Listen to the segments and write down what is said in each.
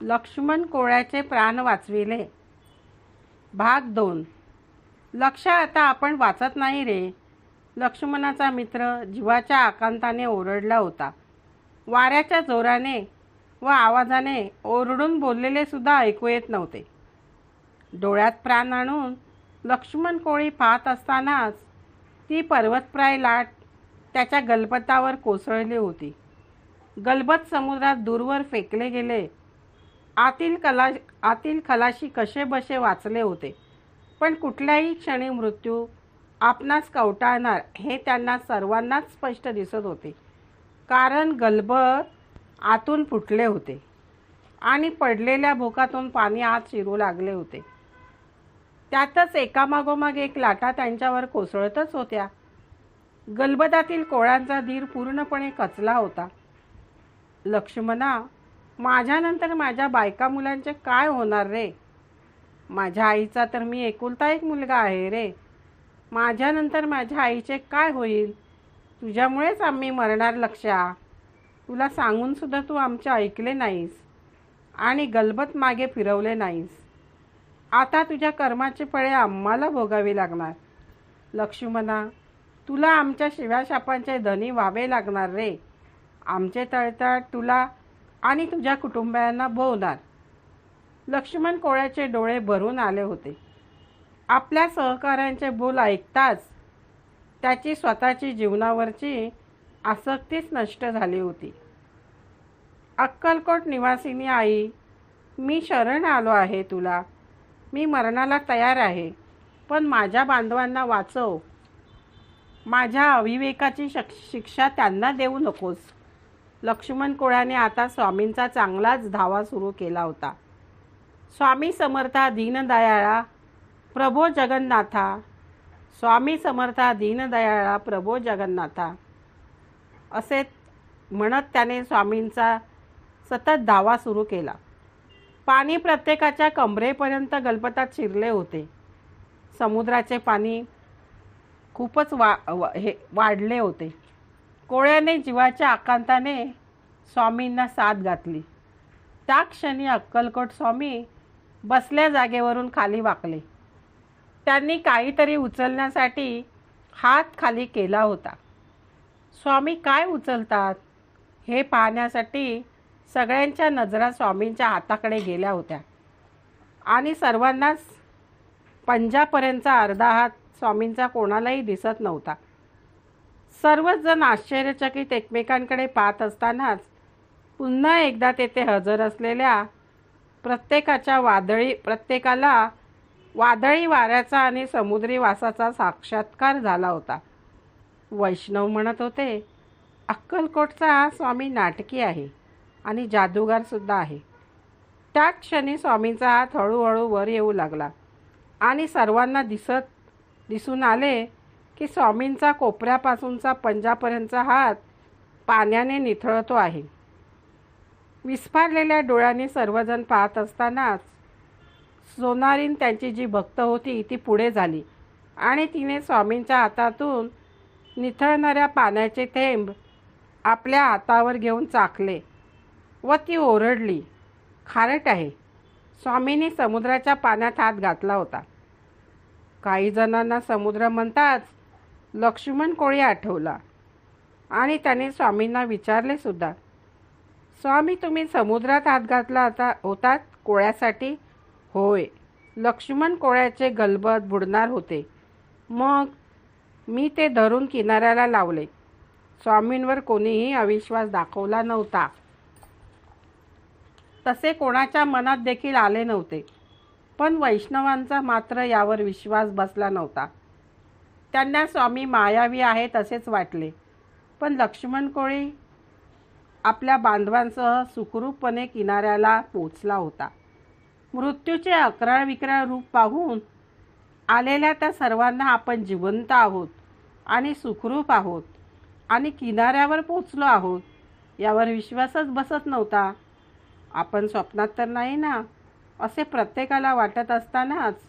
लक्ष्मण कोळ्याचे प्राण वाचविले. भाग दोन. लक्ष आता आपण वाचत नाही रे. लक्ष्मणाचा मित्र जीवाच्या आकांताने ओरडला होता. वाऱ्याच्या जोराने व आवाजाने ओरडून बोललेले सुद्धा ऐकू येत नव्हते. डोळ्यात प्राण आणून लक्ष्मण कोळी पाहत असतानाच ती पर्वतप्राय लाट त्याच्या गलबतावर कोसळली होती. गलबत समुद्रात दूरवर फेकले गेले. आतील कला आतील खलाशी कसे बसे वाचले होते. पण कुठल्याही क्षणी मृत्यू आपणास कवटाळणार हे त्यांना सर्वांनाच स्पष्ट दिसत होते. कारण गलबत आतून फुटले होते. आणि पडलेल्या भोकातून पाणी आत शिरू लागले होते. त्यातच एकामागोमाग एक लाटा त्यांच्यावर कोसळतच होत्या. गलबदातील कोळ्यांचा धीर पूर्णपणे कचला होता. लक्ष्मणा माझ्यानंतर माझ्या बायका मुलांचे काय होणार रे? माझ्या आईचा तर मी एकुलता एक मुलगा आहे रे. माझ्यानंतर माझ्या आईचे काय होईल? तुझ्यामुळेच आम्ही मरणार लक्षा तुला सांगूनसुद्धा तू आमचे ऐकले नाहीस आणि गलबत मागे फिरवले नाहीस. आता तुझ्या कर्माचे फळे आम्हाला भोगावे लागणार. लक्ष्मणा तुला आमच्या शिव्याशापांचे धनी व्हावे लागणार रे. आमचे तळतळ तुला आणि तुझ्या कुटुंबियांना भोवणार लक्ष्मण कोळ्याचे डोळे भरून आले होते. आपल्या सहकाऱ्यांचे बोल ऐकताच त्याची स्वतःची जीवनावरची आसक्तीच नष्ट झाली होती. अक्कलकोट निवासिनी आई मी शरण आलो आहे तुला. मी मरणाला तयार आहे. पण माझ्या बांधवांना वाचव. माझ्या अविवेकाची शक शिक्षा त्यांना देऊ नकोस. लक्ष्मण कोळ्याने आता स्वामींचा चांगलाच धावा सुरू केला होता. स्वामी समर्था दीनदयाळा प्रभो जगन्नाथा. स्वामी समर्था दीनदयाळा प्रभो जगन्नाथा. असे म्हणत त्याने स्वामींचा सतत धावा सुरू केला. पाणी प्रत्येकाच्या कमरेपर्यंत गलबतात शिरले होते. समुद्राचे पाणी खूपच वा वा- हे वाढले होते. कोळ्याने जीवाच्या आकांताने स्वामींना साथ घातली. त्या क्षणी अक्कलकोट स्वामी बसल्या जागेवरून खाली वाकले. त्यांनी काहीतरी उचलण्यासाठी हात खाली केला होता. स्वामी काय उचलतात हे पाहण्यासाठी सगळ्यांच्या नजरा स्वामींच्या हाताकडे गेल्या होत्या. आणि सर्वांनाच पंजापर्यंतचा अर्धा हात स्वामींचा कोणालाही दिसत नव्हता. सर्वच जण आश्चर्यचकित एकमेकांकडे पाहत असतानाच पुन्हा एकदा तेथे हजर असलेल्या प्रत्येकाच्या वादळी प्रत्येकाला वादळी वाऱ्याचा आणि समुद्री वासाचा साक्षात्कार झाला होता. वैष्णव म्हणत होते अक्कलकोटचा हा स्वामी नाटकी आहे आणि जादूगारसुद्धा आहे. त्या क्षणी स्वामींचा हात हळूहळू वर येऊ लागला आणि सर्वांना दिसत दिसून आले की स्वामींचा कोपऱ्यापासूनचा पंजापर्यंतचा हात पाण्याने निथळतो आहे. विस्फारलेल्या डोळ्याने सर्वजण पाहत असतानाच सोनारीन त्यांची जी भक्त होती ती पुढे झाली आणि तिने स्वामींच्या हातातून निथळणाऱ्या पाण्याचे थेंब आपल्या हातावर घेऊन चाकले व ती ओरडली खारट आहे स्वामींनी समुद्राच्या पाण्यात हात घातला होता. काही जणांना समुद्र म्हणताच लक्ष्मण कोळी आठवला. आणि त्याने स्वामींना विचारले सुद्धा. स्वामी तुम्ही समुद्रात हात घातला आता होतात कोळ्यासाठी? होय. लक्ष्मण कोळ्याचे गलबत बुडणार होते. मग मी ते धरून किनाऱ्याला लावले. स्वामींवर कोणीही अविश्वास दाखवला नव्हता. तसे कोणाच्या मनात देखील आले नव्हते. पण वैष्णवांचा मात्र यावर विश्वास बसला नव्हता. त्यांना स्वामी मायावी आहेत असेच वाटले. पण लक्ष्मण कोळी आपल्या बांधवांसह सुखरूपपणे किनाऱ्याला पोचला होता. मृत्यूचे अकराळ विक्राळ रूप पाहून आलेल्या त्या सर्वांना आपण जिवंत आहोत आणि सुखरूप आहोत आणि किनाऱ्यावर पोचलो आहोत यावर विश्वासच बसत नव्हता. आपण स्वप्नात तर नाही ना असे प्रत्येकाला वाटत असतानाच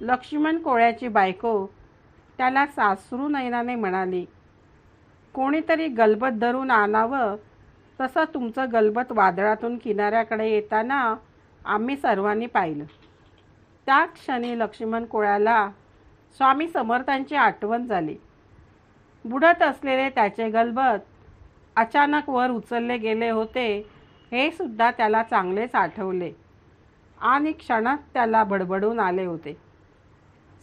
लक्ष्मण कोळ्याची बायको त्याला सासरू नयनाने म्हणाली कोणीतरी गलबत धरून आणावं. तसं तुमचं गलबत वादळातून किनाऱ्याकडे येताना आम्ही सर्वांनी पाहिलं. त्या क्षणी लक्ष्मण कोळ्याला स्वामी समर्थांची आठवण झाली. बुडत असलेले त्याचे गलबत अचानक वर उचलले गेले होते हे सुद्धा त्याला चांगलेच आठवले. आणि क्षणात त्याला बडबडून आले होते.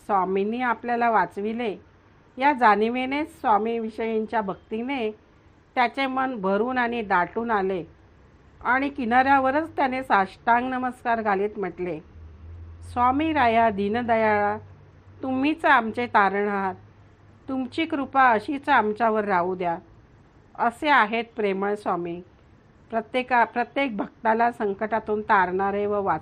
स्वामींनी आपल्याला वाचविले. या जाणिवेनेच स्वामीविषयींच्या भक्तीने त्याचे मन भरून आणि दाटून आले आणि किनाऱ्यावरच त्याने साष्टांग नमस्कार घालीत म्हटले. स्वामी राया दीनदयाळा तुम्हीच आमचे तारण आहात. तुमची कृपा अशीच आमच्यावर राहू द्या. असे आहेत प्रेमळ स्वामी. प्रत्येका प्रत्येक भक्ताला संकटातून तारणारे व वाच